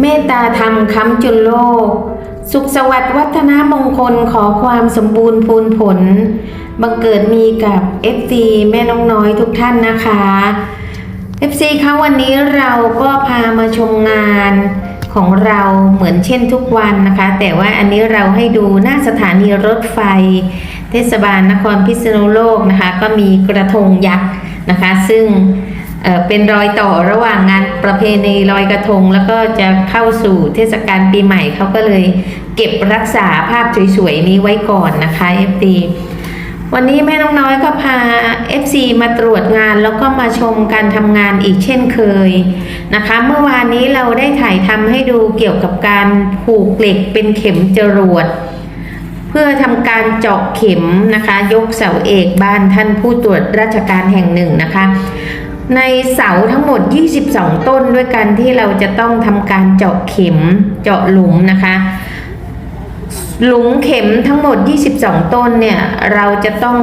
เมตตาธรรมค้ำจุนโลก สุขสวัสดิ์วัฒนามงคลขอความสมบูรณ์พูนผล บังเกิดมีกับ FC แม่น้องน้อยทุกท่านนะคะ FC คะวันนี้เราก็พามาชมงานของเราเหมือนเช่นทุกวันนะคะ แต่ว่าอันนี้เราให้ดูหน้าสถานีรถไฟ เทศบาลนครพิษณุโลกนะคะ ก็มีกระทงยักษ์นะคะ ซึ่ง เป็นรอยต่อระหว่างงานประเพณีลอยกระทง แล้วก็จะเข้าสู่เทศกาลปีใหม่เขาก็เลยเก็บรักษาภาพสวยๆนี้ไว้ก่อนนะคะ FD วันนี้แม่น้องน้อยก็พา FC มาตรวจงานแล้วก็มาชมการทำงานอีกเช่นเคยนะคะ เมื่อวานนี้เราได้ถ่ายทำให้ดูเกี่ยวกับการผูกเหล็กเป็นเข็มจรวดเพื่อทำการเจาะเข็มนะคะ ยกเสาเอกบ้านท่านผู้ตรวจราชการแห่งหนึ่งนะคะ ในเสาทั้งหมด 22 ต้นด้วยกันที่เราจะต้องทำการเจาะเข็มเจาะหลุมนะคะ หลุมเข็มทั้งหมด 22 ต้นเนี่ยเราจะต้อง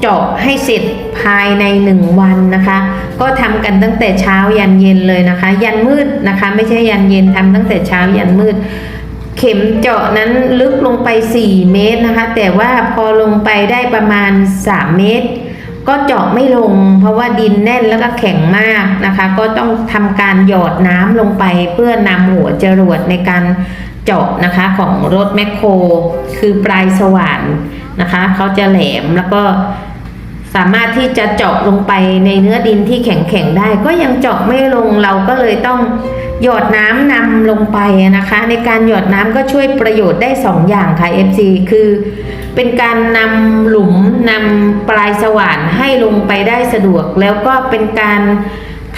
เจาะให้เสร็จภายใน 1 วันนะคะ ก็ทำกันตั้งแต่เช้ายันเย็นเลยนะคะ ยันมืดนะคะ ไม่ใช่ยันเย็นทำตั้งแต่เช้ายันมืด เข็มเจาะนั้นลึกลงไป 4 เมตรนะคะ แต่ว่าพอลงไปได้ประมาณ 3 เมตร ก็เจาะไม่ลง เพราะว่าดินแน่นแล้วก็แข็งมากนะคะ ก็ต้องทำการหยอดน้ำลงไปเพื่อนำหัวจรวดในการเจาะนะคะของรถแมคโคร คือปลายสว่านนะคะเขาจะแหลมแล้วก็สามารถที่จะเจาะลงไปในเนื้อดินที่แข็งๆได้ ก็ยังเจาะไม่ลงเราก็เลยต้อง หยอดน้ำนำลงไปนะคะ ในการหยอดน้ำก็ช่วยประโยชน์ได้สองอย่างค่ะ FC คือเป็นการนำหลุมนำปลายสว่านให้ลงไปได้สะดวก แล้วก็เป็นการ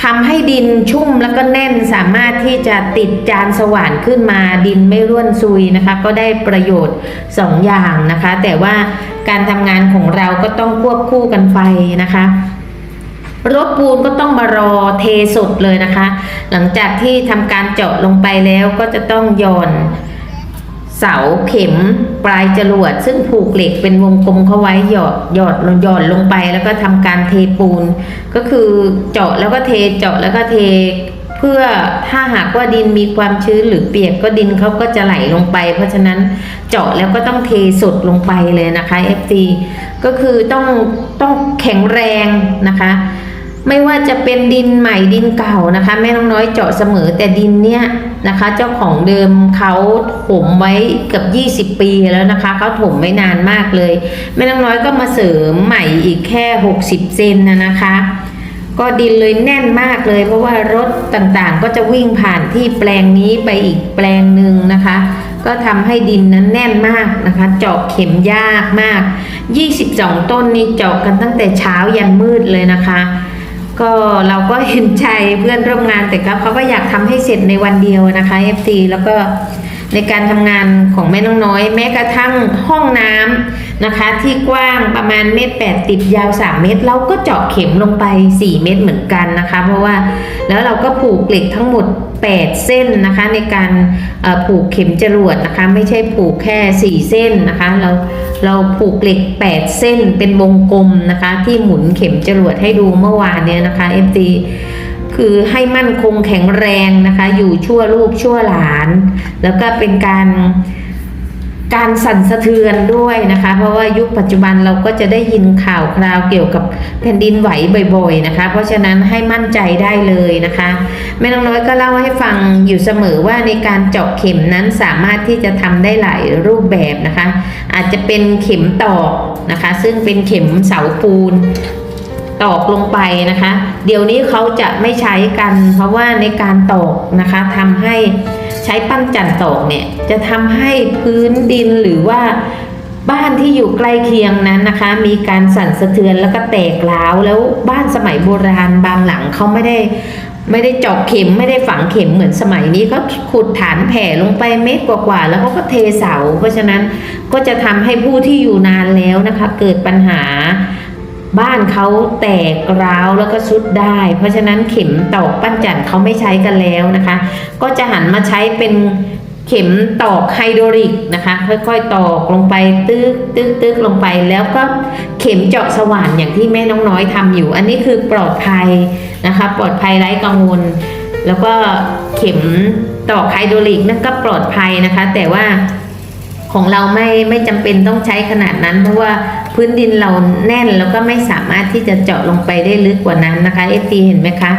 ทำให้ดินชุ่มแล้วก็แน่นสามารถที่จะติดจานสว่านขึ้นมาดินไม่ร่วนซุยนะคะ ก็ได้ประโยชน์สองอย่างนะคะ แต่ว่าการทำงานของเราก็ต้องควบคู่กันไปนะคะ รถปูนก็ต้องมารอเทสดเลยนะคะ หลังจากที่ทำการเจาะลงไปแล้วก็จะต้องย่อนเสาเข็มปลายจรวด ซึ่งผูกเหล็กเป็นวงกลมเข้าไว้หยอดหยอดลงหย่อนลงไปแล้วก็ทำการเทปูน ก็คือเจาะแล้วก็เทเจาะแล้วก็เทเพื่อถ้าหากว่าดินมีความชื้นหรือเปียกก็ดินเขาก็จะไหลลงไป เพราะฉะนั้นเจาะแล้วก็ต้องเทสดลงไปเลยนะคะ FT ก็คือต้องต้องแข็งแรงนะคะ ไม่ว่าจะเป็นดินใหม่ดินเก่านะคะ แม่น้องน้อยเจาะเสมอแต่ดินเนี้ยนะคะ เจ้าของเดิมเขาถมไว้เกือบ20 ปีแล้วนะคะเขาถมไว้นานมากเลย แม่น้องน้อยก็มาเสริมใหม่อีกแค่ 60 เซนนะนะคะ ก็ดินเลยแน่นมากเลย เพราะว่ารถต่างๆ ก็จะวิ่งผ่านที่แปลงนี้ไปอีกแปลงหนึ่งนะคะก็ทำให้ดินนั้นแน่นมากนะคะ เจาะเข็มยากมาก 22 ต้นนี้เจาะกันตั้งแต่เช้ายันมืดเลยนะคะ ก็เราก็เห็นใจเพื่อนร่วมงานแต่ก็เขาก็อยากทำให้เสร็จในวันเดียวนะคะ FT แล้วก็ในการทำงานของแม่น้องน้อย แม้กระทั่งห้องน้ำ นะคะ ที่กว้างประมาณเมตรแปดติดยาว 3 เมตร เราก็เจาะเข็มลงไป 4 เมตรเหมือนกันนะคะ เพราะว่าแล้วเราก็ผูกเหล็กทั้งหมด 8 เส้นนะคะ ในการผูกเข็มจรวดนะคะ ไม่ใช่ผูกแค่ 4 เส้นนะคะ เราเราผูกเหล็ก 8 เส้นเป็นวงกลมนะคะ ที่หมุนเข็มจรวดให้ดูเมื่อวานเนี้ยนะคะ FT คือให้มั่นคงแข็งแรงนะคะ อยู่ชั่วลูกชั่วหลาน แล้วก็เป็นการ การสั่นสะเทือนด้วยนะคะ เพราะว่ายุคปัจจุบันเราก็จะได้ยินข่าวคราวเกี่ยวกับแผ่นดินไหวบ่อยๆนะคะ เพราะฉะนั้นให้มั่นใจได้เลยนะคะแม่น้องน้อยก็เล่าให้ฟังอยู่เสมอว่าในการเจาะเข็มนั้นสามารถที่จะทำได้หลายรูปแบบนะคะ อาจจะเป็นเข็มตอกนะคะ ซึ่งเป็นเข็มเสาปูนตอกลงไปนะคะ เดี๋ยวนี้เขาจะไม่ใช้กัน เพราะว่าในการตอกนะคะทำให้ ใช้ปั้นจันตอกเนี่ยจะทำให้พื้นดินหรือว่าบ้านที่อยู่ใกล้เคียงนั้นนะคะ มีการสั่นสะเทือนแล้วก็แตกร้าวแล้วบ้านสมัยโบราณบางหลังเขาไม่ได้ไม่ได้เจาะเข็มไม่ได้ฝังเข็มเหมือนสมัยนี้เขาขุดฐานแผ่ลงไปเมตรกว่าๆแล้วเขาก็เทเสา เพราะฉะนั้นก็จะทำให้ผู้ที่อยู่นานแล้วนะคะ เกิดปัญหา บ้านเขาแตกร้าวแล้วก็ชุดได้ เพราะฉะนั้นเข็มตอกปั้นจันเขาไม่ใช้กันแล้วนะคะ ก็จะหันมาใช้เป็นเข็มตอกไฮโดรลิกนะคะ ค่อยๆตอกลงไปตึกตึกตึกลงไปแล้วก็เข็มเจาะสว่านอย่างที่แม่น้องน้อยทำอยู่ อันนี้คือปลอดภัยนะคะ ปลอดภัยไร้กังวล แล้วก็เข็มตอกไฮโดรลิกนั่นก็ปลอดภัยนะคะ แต่ว่า ของเราไม่ไม่จำเป็นต้องใช้ขนาดนั้น เพราะว่าพื้นดินเราแน่นแล้วก็ไม่สามารถที่จะเจาะลงไปได้ลึกกว่านั้นนะคะเอฟตีเห็นไหมคะ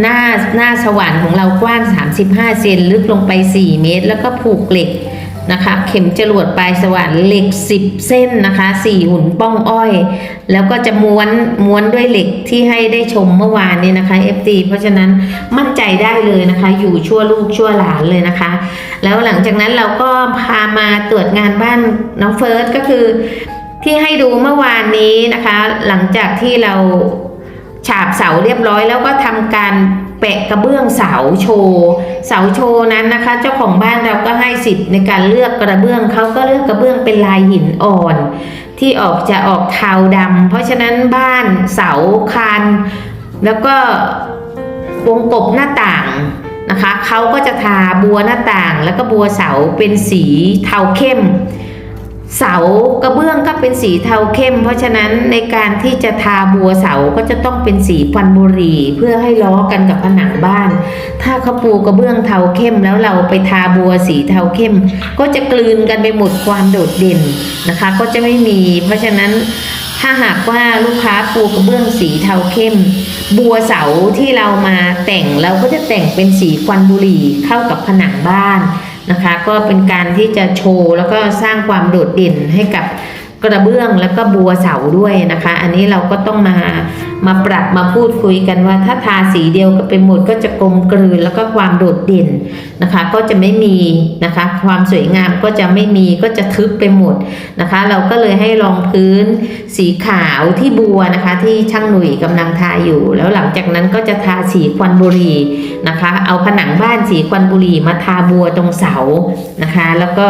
หน้าหน้าสว่านของเรากว้าง 35 เซนลึกลงไป 4 เมตร แล้วก็ผูกเหล็ก นะคะ เข็มจรวดปลายสว่านเหล็ก 10 เส้นนะคะ 4 หุ่นป้องอ้อย แล้วก็จะม้วนม้วนด้วยเหล็กที่ให้ได้ชมเมื่อวานนี้นะคะ FT เพราะฉะนั้นมั่นใจได้เลยนะคะ อยู่ชั่วลูกชั่วหลานเลยนะคะ แล้วหลังจากนั้นเราก็พามาตรวจงานบ้านน้องเฟิร์สก็คือ ที่ให้ดูเมื่อวานนี้นะคะ หลังจากที่เราฉาบเสาเรียบร้อยแล้วก็ทำการ แปะกระเบื้องเสาโชว์เสาโชว์นั้นนะคะ เจ้าของบ้านเราก็ให้สิทธิ์ในการเลือกกระเบื้องเขาก็เลือกกระเบื้องเป็นลายหินอ่อน ที่ออกจะออกเทาดำเพราะฉะนั้นบ้านเสาคานแล้วก็วงกบหน้าต่างนะคะเขาก็จะทาบัวหน้าต่าง แล้วก็บัวเสาเป็นสีเทาเข้ม เสากระเบื้องก็เป็นสีเทาเข้ม เพราะฉะนั้นในการที่จะทาบัวเสาก็จะต้องเป็นสีควันบุหรี่เพื่อให้ล้อกันกับผนังบ้าน ถ้าเขาปูกระเบื้องเทาเข้มแล้วเราไปทาบัวสีเทาเข้ม ก็จะกลืนกันไปหมดความโดดเด่นนะคะ ก็จะไม่มี เพราะฉะนั้นถ้าหากว่าลูกค้าปูกระเบื้องสีเทาเข้ม บัวเสาที่เรามาแต่งเราก็จะแต่งเป็นสีควันบุหรี่เข้ากับผนังบ้าน นะคะ ก็เป็นการที่จะโชว์แล้วก็สร้างความโดดเด่นให้กับ กระเบื้องแล้วก็บัวเสาด้วยนะคะ อันนี้เราก็ต้องมามาปรับมาพูดคุยกันว่า ถ้าทาสีเดียวกันไปหมดก็จะกลมกลืนแล้วก็ความโดดเด่นนะคะ ก็จะไม่มีนะคะ ความสวยงามก็จะไม่มีก็จะทึบไปหมดนะคะ เราก็เลยให้รองพื้นสีขาวที่บัวนะคะ ที่ช่างหนุ่ยกำลังทาอยู่ แล้วหลังจากนั้นก็จะทาสีควันบุหรี่นะคะ เอาผนังบ้านสีควันบุหรี่มาทาบัวตรงเสานะคะ แล้วก็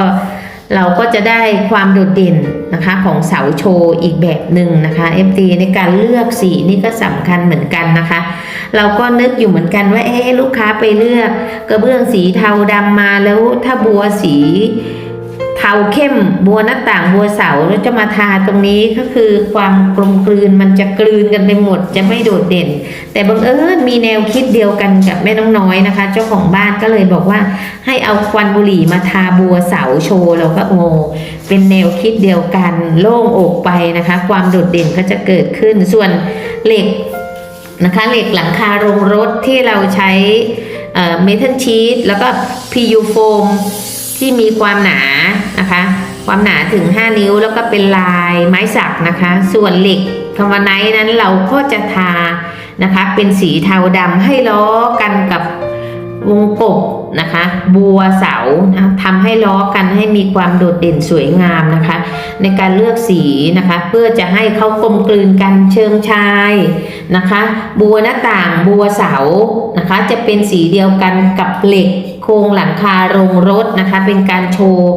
เราก็จะได้ความโดดเด่นนะคะของเสาโชว์อีกแบบหนึ่งนะคะ FT ในการเลือกสีนี่ก็สำคัญเหมือนกันนะคะ เราก็นึกอยู่เหมือนกันว่าเอ๊ลูกค้าไปเลือก กระเบื้องสีเทาดำมาแล้วถ้าบัวสี เทาเข้มบัวหน้าต่างบัวเสาแล้วจะมาทาตรงนี้ก็คือความกลมกลืนมันจะกลืนกันไปหมดจะไม่โดดเด่น แต่บังเอิญมีแนวคิดเดียวกันกับแม่น้องน้อยนะคะ เจ้าของบ้านก็เลยบอกว่า ให้เอาควันบุหรี่มาทาบัวเสาโชว์เราก็โอ้เป็นแนวคิดเดียวกันโล่งอกไปนะคะ ความโดดเด่นก็จะเกิดขึ้นส่วนเหล็กนะคะเหล็กหลังคาโรงรถที่เราใช้เมทัลชีตแล้วก็ PU โฟมที่มีความหนา นะคะ ความหนาถึง 5 นิ้วแล้วก็เป็นลายไม้สักนะคะ ส่วนเหล็กคำว่าไนท์นั้นเราก็จะทานะคะ เป็นสีเทาดำให้ล้อกันกับวงกบนะคะ บัวเสานะทำให้ล้อกันให้มีความโดดเด่นสวยงามนะคะ ในการเลือกสีนะคะ เพื่อจะให้เขากลมกลืนกันเชิงชายนะคะ บัวหน้าต่างบัวเสานะคะ จะเป็นสีเดียวกันกับเหล็กโครงหลังคาโรงรถนะคะ เป็นการโชว์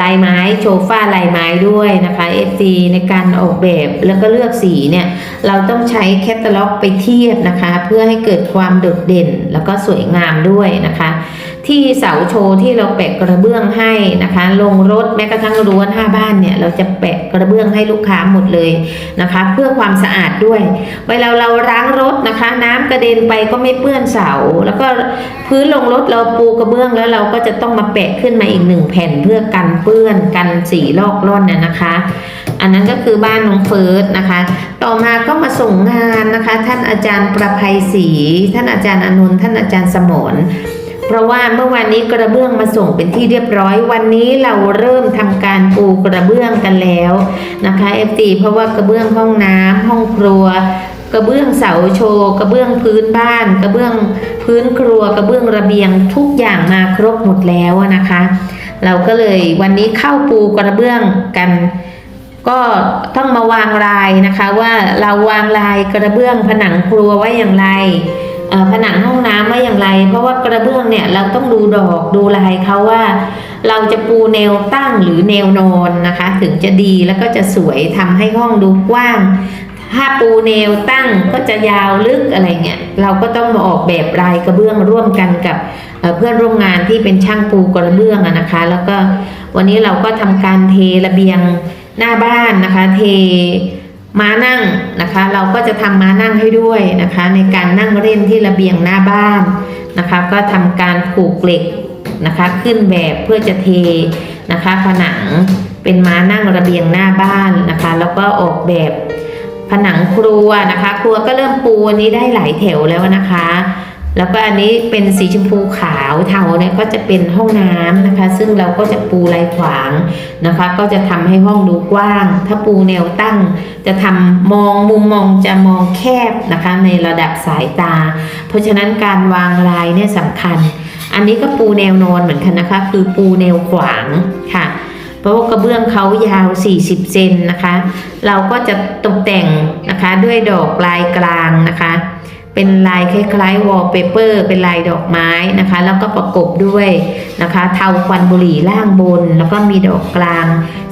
ลายไม้โชฟ้าลายไม้ด้วยนะคะ FC ในการออกแบบแล้วก็เลือกสีเนี่ย เราต้องใช้แคตตาล็อกไปเทียบนะคะ เพื่อให้เกิดความโดดเด่นแล้วก็สวยงามด้วยนะคะ ที่เสาโชว์ที่เราแปะกระเบื้องให้นะคะลงรถแม้กระทั่งรั้วหน้าบ้านเนี่ยเราจะแปะกระเบื้องให้ลูกค้าหมดเลยนะคะ เพื่อความสะอาดด้วย เวลาเราล้างรถนะคะ น้ำกระเด็นไปก็ไม่เปื้อนเสา แล้วก็พื้นลงรถเราปูกระเบื้องแล้วเราก็จะต้องมาแปะขึ้นมาอีกหนึ่งแผ่นเพื่อกันเปื้อนกันสีลอกล่อนน่ะนะคะ อันนั้นก็คือบ้านน้องเฟิร์สนะคะ ต่อมาก็มาส่งงานนะคะ ท่านอาจารย์ประภัยศรีท่านอาจารย์อนุนท่านอาจารย์สมร เพราะว่าเมื่อวานนี้กระเบื้องมาส่งเป็นที่เรียบร้อย วันนี้เราเริ่มทำการปูกระเบื้องกันแล้วนะคะเอฟตีเพราะว่ากระเบื้องห้องน้ำห้องครัว กระเบื้องเสาโชว์กระเบื้องพื้นบ้าน กระเบื้องพื้นครัว กระเบื้องระเบียงทุกอย่างมาครบหมดแล้วนะคะ เราก็เลยวันนี้เข้าปูกระเบื้องกันก็ต้องมาวางลายนะคะว่าเราวางลายกระเบื้องผนังครัวไว้อย่างไร ผนังห้องน้ำไว้อย่างไร เพราะว่ากระเบื้องเนี่ยเราต้องดูดอกดูลายเขาว่า เราจะปูแนวตั้งหรือแนวนอนนะคะ ถึงจะดีแล้วก็จะสวยทำให้ห้องดูกว้าง ถ้าปูแนวตั้งก็จะยาวลึกอะไรเงี้ยเราก็ต้องมาออกแบบลายกระเบื้องร่วมกันกับเพื่อนร่วมงานที่เป็นช่างปูกระเบื้องนะคะ แล้วก็วันนี้เราก็ทำการเทระเบียงหน้าบ้านนะคะ เท ม้านั่งนะคะ เราก็จะทำม้านั่งให้ด้วยนะคะ ในการนั่งเล่นที่ระเบียงหน้าบ้านนะคะ ก็ทำการผูกเหล็กนะคะ ขึ้นแบบเพื่อจะเทนะคะผนังเป็นม้านั่งระเบียงหน้าบ้านนะคะ แล้วก็ออกแบบผนังครัวนะคะ ครัวก็เริ่มปูอันนี้ได้หลายแถวแล้วนะคะ แล้วก็อันนี้เป็นสีชมพูขาวเทาเนี่ยก็จะเป็นห้องน้ำนะคะ ซึ่งเราก็จะปูลายขวางนะคะ ก็จะทำให้ห้องดูกว้าง ถ้าปูแนวตั้ง จะทำมองมุมมองจะมองแคบนะคะ ในระดับสายตา เพราะฉะนั้นการวางลายเนี่ยสำคัญ อันนี้ก็ปูแนวนอนเหมือนกันนะคะ คือปูแนวขวางค่ะ เพราะว่ากระเบื้องเขายาว 40 เซนนะคะ เราก็จะตกแต่งนะคะด้วยดอกลายกลางนะคะ เป็นลายคล้ายๆวอลเปเปอร์เป็นลายดอกไม้นะคะ แล้วก็ประกบด้วยนะคะเทาควันบุหรี่ล่างบน แล้วก็มีดอกกลาง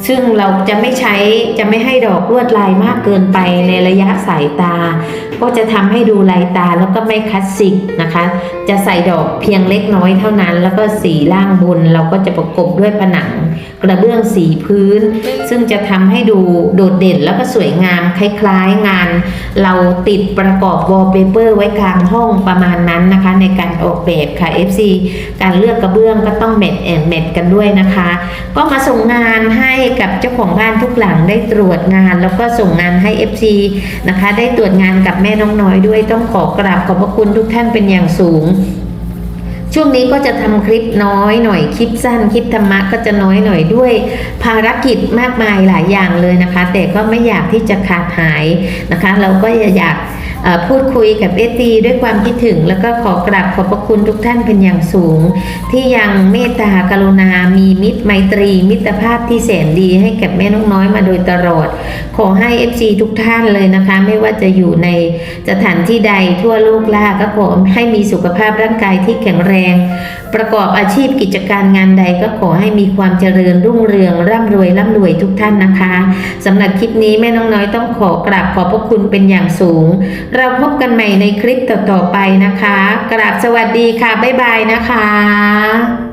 ซึ่งเราจะไม่ใช้จะไม่ให้ดอกลวดลายมากเกินไปในระยะสายตา ก็จะทำให้ดูลายตาแล้วก็ไม่คลาสสิกนะคะ จะใส่ดอกเพียงเล็กน้อยเท่านั้น แล้วก็สีล่างบน เราก็จะประกบด้วยผนังกระเบื้องสีพื้น ซึ่งจะทำให้ดูโดดเด่นแล้วก็สวยงามคล้ายๆงาน เราติดประกอบวอลเปเปอร์ไว้กลางห้องประมาณนั้นนะคะ ในการออกแบบค่ะ FC การเลือกกระเบื้องก็ต้องแมทแอนแมทกันด้วยนะคะ ก็มาส่งงานให้กับเจ้าของบ้านทุกหลังได้ตรวจงาน แล้วก็ส่งงานให้ FC นะคะ ได้ตรวจงานกับแม่น้องน้อยด้วยต้องขอกราบขอบพระคุณทุกท่านเป็นอย่างสูงช่วงนี้ก็จะทำคลิปน้อยหน่อยคลิปสั้นคลิปธรรมะก็จะน้อยหน่อยด้วย ภารกิจมากมายหลายอย่างเลยนะคะ แต่ก็ไม่อยากที่จะขาดหายนะคะ เราก็อยาก พูดคุยกับเอตีด้วยความคิดถึง แล้วก็ขอกราบขอบพระคุณทุกท่านเป็นอย่างสูง ที่ยังเมตตากรุณา มีมิตรไมตรี มิตรภาพที่แสนดีให้กับแม่นกน้อยมาโดยตลอด ขอให้ FC ทุกท่านเลยนะคะ ไม่ว่าจะอยู่ในสถานที่ใดทั่วโลกล่าก็ขอให้มีสุขภาพร่างกายที่แข็งแรง ประกอบอาชีพกิจการงานใดก็ขอให้มีความเจริญรุ่งเรืองร่ำรวยร่ำรวยทุกท่านนะคะสำหรับคลิปนี้แม่น้องน้อยต้องขอกราบขอบพระคุณเป็นอย่างสูงเราพบกันใหม่ในคลิปต่อๆไปนะคะ กราบสวัสดีค่ะ บ๊ายบายนะคะ